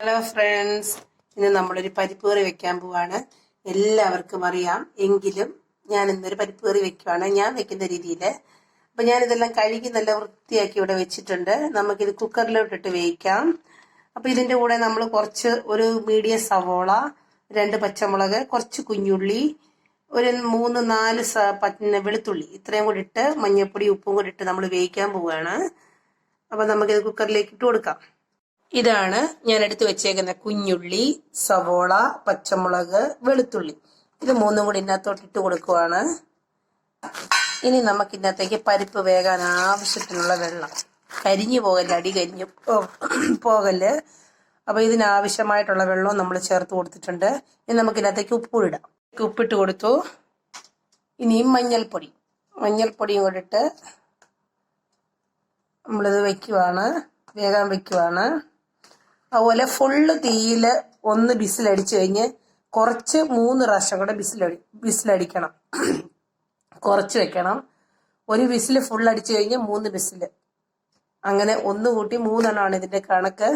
Hello friends ഇന്ന് നമ്മളൊരു പരിപ്പ് കറി വെക്കാൻ പോവാണ്. എല്ലാവർക്കും അറിയാം. എങ്കിലും ഞാൻ ഇന്നൊരു പരിപ്പ് കറി വെക്കുവാണ്. ഞാൻ വെക്കുന്ന രീതിയിൽ അപ്പൊ ഞാൻ ഇതെല്ലാം കഴുകി നല്ല വൃത്തിയാക്കി ഇവിടെ വെച്ചിട്ടുണ്ട്. നമുക്കിത് കുക്കറിലോട്ടിട്ട് വേവിക്കാം. അപ്പൊ ഇതിന്റെ കൂടെ നമ്മൾ കുറച്ച് ഒരു മീഡിയം സവോള രണ്ട് പച്ചമുളക് കുറച്ച് കുഞ്ഞുള്ളി ഒരു മൂന്ന് നാല് വെളുത്തുള്ളി ഇത്രയും കൂടി ഇട്ട് മഞ്ഞൾപ്പൊടി ഉപ്പും കൂടി ഇട്ട് നമ്മൾ വേവിക്കാൻ പോവുകയാണ് അപ്പൊ നമുക്കിത് കുക്കറിലേക്ക് ഇട്ട് കൊടുക്കാം. ഇതാണ് ഞാൻ എടുത്തു വെച്ചേക്കുന്ന കുഞ്ഞുള്ളി സവോള പച്ചമുളക് വെളുത്തുള്ളി. ഇത് മൂന്നും കൂടി ഇന്നത്തോട്ട് ഇട്ട് കൊടുക്കുവാണ്. ഇനി നമുക്ക് ഇതിനകത്തേക്ക് പരിപ്പ് വേകാൻ ആവശ്യത്തിനുള്ള വെള്ളം. കരിഞ്ഞു പോകല്ല അടി കരിഞ്ഞു പോകൽ അപ്പൊ ഇതിനാവശ്യമായിട്ടുള്ള വെള്ളവും നമ്മൾ ചേർത്ത് കൊടുത്തിട്ടുണ്ട്. ഇനി നമുക്ക് ഇതിനകത്തേക്ക് ഉപ്പ് ഇടാം ഉപ്പിട്ട് കൊടുത്തു. ഇനിയും മഞ്ഞൾപ്പൊടി. മഞ്ഞൾപ്പൊടിയും കൂടിയിട്ട് നമ്മളിത് വെക്കുവാണ്. വേഗം വെക്കുവാണ്. അതുപോലെ ഫുള്ള് തീയിൽ ഒന്ന് ബിസിലടിച്ചു കഴിഞ്ഞ് കുറച്ച് മൂന്ന് പ്രാവശ്യം കൂടെ ബിസിലടി ബിസിലടിക്കണം കുറച്ച് വെക്കണം. ഒരു ബിസിൽ ഫുൾ അടിച്ചു കഴിഞ്ഞ് മൂന്ന് ബിസിൽ അങ്ങനെ ഒന്ന് കൂട്ടി മൂന്നെണ്ണമാണ് ഇതിന്റെ കണക്ക്.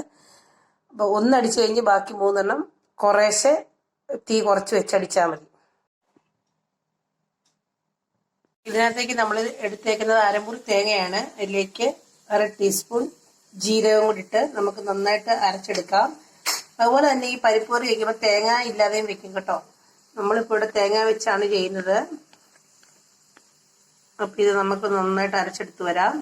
അപ്പോൾ ഒന്നടിച്ചു കഴിഞ്ഞ് ബാക്കി മൂന്നെണ്ണം കുറേശ്ശെ തീ കുറച്ച് വെച്ചടിച്ചാൽ മതി. ഇതിനകത്തേക്ക് നമ്മൾ എടുത്തേക്കുന്നത് അരമുറി തേങ്ങയാണ്. അതിലേക്ക് അര ടീസ്പൂൺ ജീരകം കൂടി ഇട്ട് നമുക്ക് നന്നായിട്ട് അരച്ചെടുക്കാം. അതുപോലെ തന്നെ ഈ പരിപ്പ് കറി വെക്കുമ്പോൾ തേങ്ങ ഇല്ലാതെയും വെക്കും കേട്ടോ. നമ്മളിപ്പോൾ ഇവിടെ തേങ്ങ വെച്ചാണ് ചെയ്യുന്നത്. അപ്പൊ ഇത് നമുക്ക് നന്നായിട്ട് അരച്ചെടുത്ത് വരാം.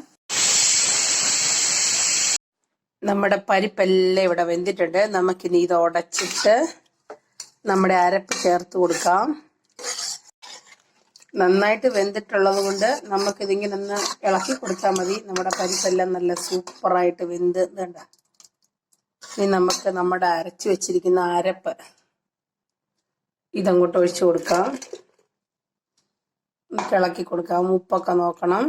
നമ്മുടെ പരിപ്പെല്ലാം ഇവിടെ വെന്തിട്ടുണ്ട്. നമുക്കിനി ഇത് ഉടച്ചിട്ട് നമ്മുടെ അരപ്പ് ചേർത്ത് കൊടുക്കാം. നന്നായിട്ട് വെന്തിട്ടുള്ളത് കൊണ്ട് നമുക്കിതിങ്ങനെ ഒന്ന് ഇളക്കി കൊടുത്താൽ മതി. നമ്മുടെ പരിപ്പെല്ലാം നല്ല സൂപ്പറായിട്ട് വെന്ത് വേണ്ട ഇനി നമുക്ക് നമ്മുടെ അരച്ചു വെച്ചിരിക്കുന്ന അരപ്പ് ഇതങ്ങോട്ട് ഒഴിച്ചു കൊടുക്കാം. ഇളക്കി കൊടുക്കാം. ഉപ്പൊക്കെ നോക്കണം.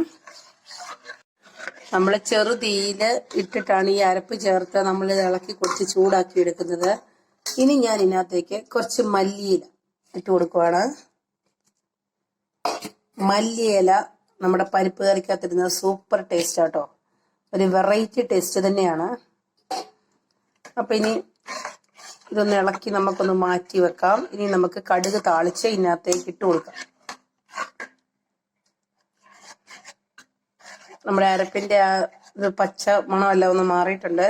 നമ്മൾ ചെറു തീയിൽ ഇട്ടിട്ടാണ് ഈ അരപ്പ് ചേർത്ത് നമ്മൾ ഇളക്കി കുറച്ച് ചൂടാക്കി എടുക്കുന്നത്. ഇനി ഞാൻ ഇതിനകത്തേക്ക് കുറച്ച് മല്ലിയില ഇട്ട് കൊടുക്കുവാണ്. മല്ലിയില നമ്മുടെ പരിപ്പ് കറിക്കകത്തിരുന്നത് സൂപ്പർ ടേസ്റ്റ് ആട്ടോ. ഒരു വെറൈറ്റി ടേസ്റ്റ് തന്നെയാണ്. അപ്പൊ ഇനി ഇതൊന്ന് ഇളക്കി നമുക്കൊന്ന് മാറ്റി വെക്കാം. ഇനി നമുക്ക് കടുക് താളിച്ച് ഇതിനകത്തേക്ക് ഇട്ട് കൊടുക്കാം. നമ്മുടെ അരപ്പിന്റെ ആ ഇത് പച്ച മണമെല്ലാം ഒന്ന് മാറിയിട്ടുണ്ട്.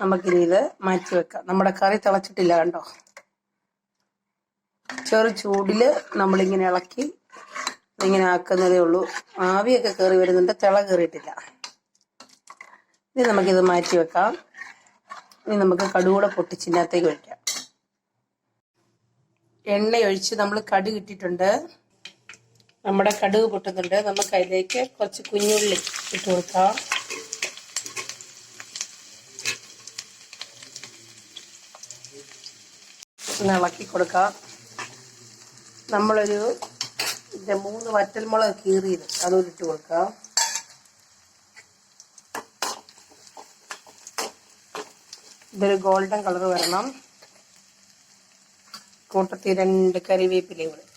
നമുക്കിനി ഇത് മാറ്റി വെക്കാം. നമ്മുടെ കറി തിളച്ചിട്ടില്ല കണ്ടോ? ചെറു ചൂടിൽ നമ്മളിങ്ങനെ ഇളക്കി ഇങ്ങനെ ആക്കുന്നതേ ഉള്ളൂ. ആവിയൊക്കെ കയറി വരുന്നുണ്ട്. തിള കയറിയിട്ടില്ല ഇനി നമുക്കിത് മാറ്റി വെക്കാം. ഇനി നമുക്ക് കടുകൂടെ പൊട്ടിച്ചിനകത്തേക്ക് ഒഴിക്കാം എണ്ണ ഒഴിച്ച് നമ്മൾ കടുക് ഇട്ടിട്ടുണ്ട് നമ്മുടെ കടുക് പൊട്ടുന്നുണ്ട്. നമുക്ക് അതിലേക്ക് കുറച്ച് കുഞ്ഞുള്ളി ഇട്ട് കൊടുക്കാം. ഇളക്കി കൊടുക്കാം. നമ്മളൊരു ഇതിന്റെ മൂന്ന് വറ്റൽമുളക് കീറിയത്. അതും ഇട്ട് കൊടുക്കാം. ഇതൊരു ഗോൾഡൻ കളർ വരണം. കൂട്ടത്തിൽ രണ്ട് കറിവേപ്പിലയും കൂടെ.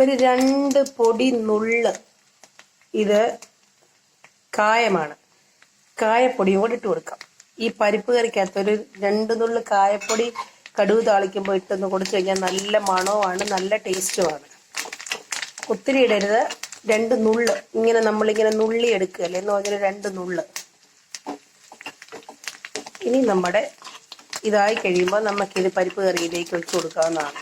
ഒരു രണ്ട് പൊടി നുള്ള്. ഇത് കായമാണ്. കായപ്പൊടിയും കൂടി ഇട്ട് കൊടുക്കാം. ഈ പരിപ്പ് കറിക്കകത്ത് ഒരു രണ്ട് നുള്ള് കായപ്പൊടി കടുവ് താളിക്കുമ്പോൾ ഇട്ടൊന്ന് കൊടുത്തു കഴിഞ്ഞാൽ നല്ല മണവുമാണ് നല്ല ടേസ്റ്റുമാണ്. ഒത്തിരി ഇടരുത്. രണ്ട് നുള്ള്. ഇങ്ങനെ നമ്മളിങ്ങനെ നുള്ളി എടുക്കുകയല്ലേ എന്ന് പറഞ്ഞാൽ രണ്ട് നുള്ള്. ഇനി നമ്മുടെ ഇതായി കഴിയുമ്പോൾ നമുക്കിത് പരിപ്പ് കറിയിലേക്ക് ഒഴിച്ചു കൊടുക്കാവുന്നതാണ്.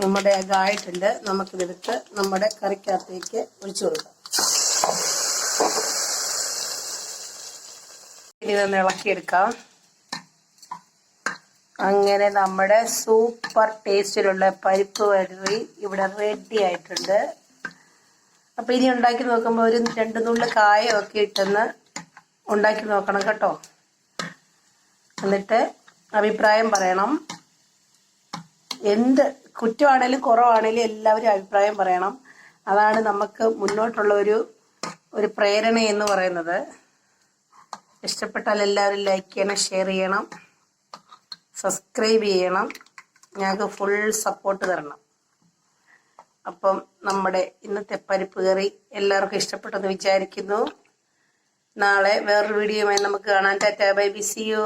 നമ്മുടെ അതായിട്ടുണ്ട് നമുക്കിതെടുത്ത് നമ്മുടെ കറിക്കകത്തേക്ക് ഒഴിച്ചു കൊടുക്കാം. ഇനി ഇതൊന്ന് ഇളക്കിയെടുക്കാം. അങ്ങനെ നമ്മുടെ സൂപ്പർ ടേസ്റ്റിലുള്ള പരിപ്പ് വരി ഇവിടെ റെഡി ആയിട്ടുണ്ട്. അപ്പൊ ഇനി ഉണ്ടാക്കി നോക്കുമ്പോൾ ഒരു രണ്ട് നുള്ളു കായമൊക്കെ ഇട്ടെന്ന് ഉണ്ടാക്കി നോക്കണം കേട്ടോ. എന്നിട്ട് അഭിപ്രായം പറയണം. എന്ത് കുറ്റമാണേലും കുറവാണേലും എല്ലാവരും അഭിപ്രായം പറയണം. അതാണ് നമുക്ക് മുന്നോട്ടുള്ള ഒരു ഒരു പ്രേരണ എന്ന് പറയുന്നത്. ഇഷ്ടപ്പെട്ടാൽ എല്ലാവരും ലൈക്ക് ചെയ്യണം ഷെയർ ചെയ്യണം സബ്സ്ക്രൈബ് ചെയ്യണം. ഞങ്ങൾക്ക് ഫുൾ സപ്പോർട്ട് തരണം. അപ്പം നമ്മുടെ ഇന്നത്തെ പരിപ്പ് കറി എല്ലാവർക്കും ഇഷ്ടപ്പെട്ടെന്ന് വിചാരിക്കുന്നു. നാളെ വേറൊരു വീഡിയോയുമായി നമുക്ക് കാണാൻ tata bye B C U